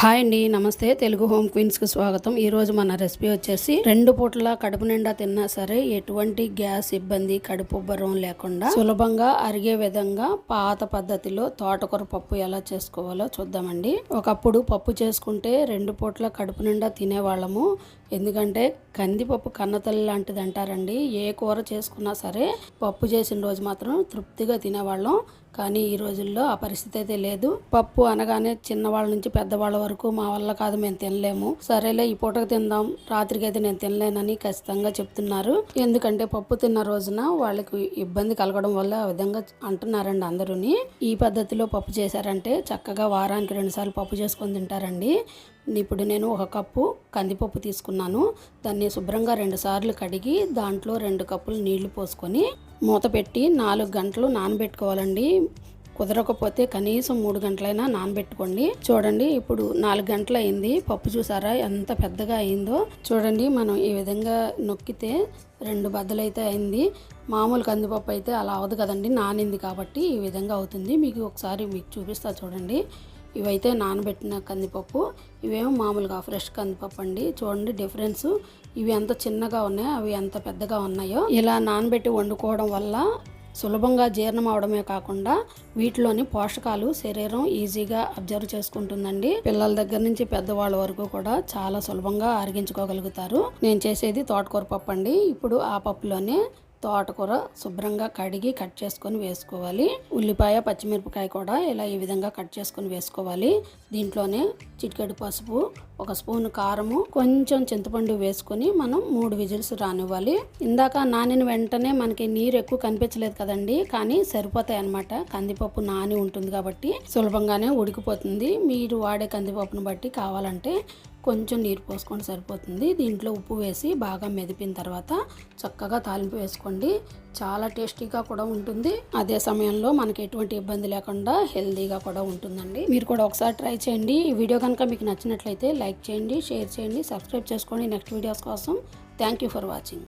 Hi అండి నమస్తే. Telugu home క్వీన్స్కి స్వాగతం. ఈరోజు మన రెసిపీ వచ్చేసి రెండు పూటలా కడుపు నిండా తిన్నా సరే ఎటువంటి గ్యాస్ ఇబ్బంది కడుపు ఉబ్బరం లేకుండా సులభంగా అరిగే విధంగా పాత పద్ధతిలో తోటకూర పప్పు ఎలా చేసుకోవాలో చూద్దామండి. ఒకప్పుడు పప్పు చేసుకుంటే రెండు పూటల కడుపు నిండా తినేవాళ్ళము. ఎందుకంటే కందిపప్పు కన్నతల్లి లాంటిది అంటారండి. ఏ కూర చేసుకున్నా సరే పప్పు చేసిన రోజు మాత్రం తృప్తిగా తినేవాళ్ళం. కానీ ఈ రోజుల్లో ఆ పరిస్థితి అయితే లేదు. పప్పు అనగానే చిన్నవాళ్ళ నుంచి పెద్దవాళ్ళ వరకు మా వల్ల కాదు మేము తినలేము. సరేలే ఈ పూటకు తిందాం. రాత్రికి అయితే నేను తినలేనని ఖచ్చితంగా చెప్తున్నారు. ఎందుకంటే పప్పు తిన్న రోజున వాళ్ళకి ఇబ్బంది కలగడం వల్ల ఆ విధంగా అంటున్నారండి అందరూని. ఈ పద్ధతిలో పప్పు చేశారంటే చక్కగా వారానికి రెండుసార్లు పప్పు చేసుకొని తింటారండి. ఇప్పుడు నేను ఒక కప్పు కందిపప్పు తీసుకున్నాను. దాన్ని శుభ్రంగా రెండు సార్లు కడిగి దాంట్లో రెండు కప్పులు నీళ్ళు పోసుకొని మూత పెట్టి నాలుగు గంటలు నానబెట్టుకోవాలండి. కుదరకపోతే కనీసం మూడు గంటలైనా నానబెట్టుకోండి. చూడండి ఇప్పుడు నాలుగు గంటలు అయింది పప్పు చూసారా ఎంత పెద్దగా అయిందో. చూడండి మనం ఈ విధంగా నొక్కితే రెండు బద్దలైతే అయింది. మామూలు కందిపప్పు అయితే అలా అవదు కదండి నానింది కాబట్టి ఈ విధంగా అవుతుంది. మీకు ఒకసారి మీకు చూపిస్తా చూడండి. ఇవైతే నానబెట్టిన కందిపప్పు ఇవేమో మామూలుగా ఫ్రెష్ కందిపప్పు అండి. చూడండి డిఫరెన్స్. ఇవి ఎంత చిన్నగా ఉన్నాయో అవి ఎంత పెద్దగా ఉన్నాయో. ఇలా నానబెట్టి వండుకోవడం వల్ల సులభంగా జీర్ణం అవడమే కాకుండా వీటిలోని పోషకాలు శరీరం ఈజీగా అబ్జర్వ్ చేసుకుంటుందండి. పిల్లల దగ్గర నుంచి పెద్దవాళ్ళ వరకు కూడా చాలా సులభంగా అరిగించుకోగలుగుతారు నేను చేసేది తోటకూర పప్పు అండి. ఇప్పుడు ఆ పప్పులోనే తోటకూర శుభ్రంగా కడిగి కట్ చేసుకొని వేసుకోవాలి. ఉల్లిపాయ పచ్చిమిరపకాయ కూడా ఇలా ఈ విధంగా కట్ చేసుకొని వేసుకోవాలి. దీంట్లోనే చిటికెడు పసుపు ఒక స్పూన్ కారము కొంచెం చింతపండు వేసుకొని మనం మూడు విజిల్స్ రానివ్వాలి. ఇందాక నానిన వెంటనే మనకి నీరు ఎక్కువ కనిపించలేదు కదండి కానీ సరిపోతాయి అనమాట కందిపప్పు నాని ఉంటుంది కాబట్టి సులభంగానే ఉడికిపోతుంది. మీరు వాడే కందిపప్పును బట్టి కావాలంటే కొంచెం నీరు పోసుకొని సరిపోతుంది. దీంట్లో ఉప్పు వేసి బాగా మెదిపిన తర్వాత చక్కగా తాలింపు వేసుకోండి. చాలా టేస్టీగా కూడా ఉంటుంది. అదే సమయంలో మనకి ఎటువంటి ఇబ్బంది లేకుండా హెల్తీగా కూడా ఉంటుందండి. మీరు కూడా ఒకసారి ట్రై చేయండి. ఈ వీడియో కనుక మీకు నచ్చినట్లయితే లైక్ చేయండి షేర్ చేయండి సబ్స్క్రైబ్ చేసుకోండి. నెక్స్ట్ వీడియోస్ కోసం థ్యాంక్ యూ ఫర్ వాచింగ్.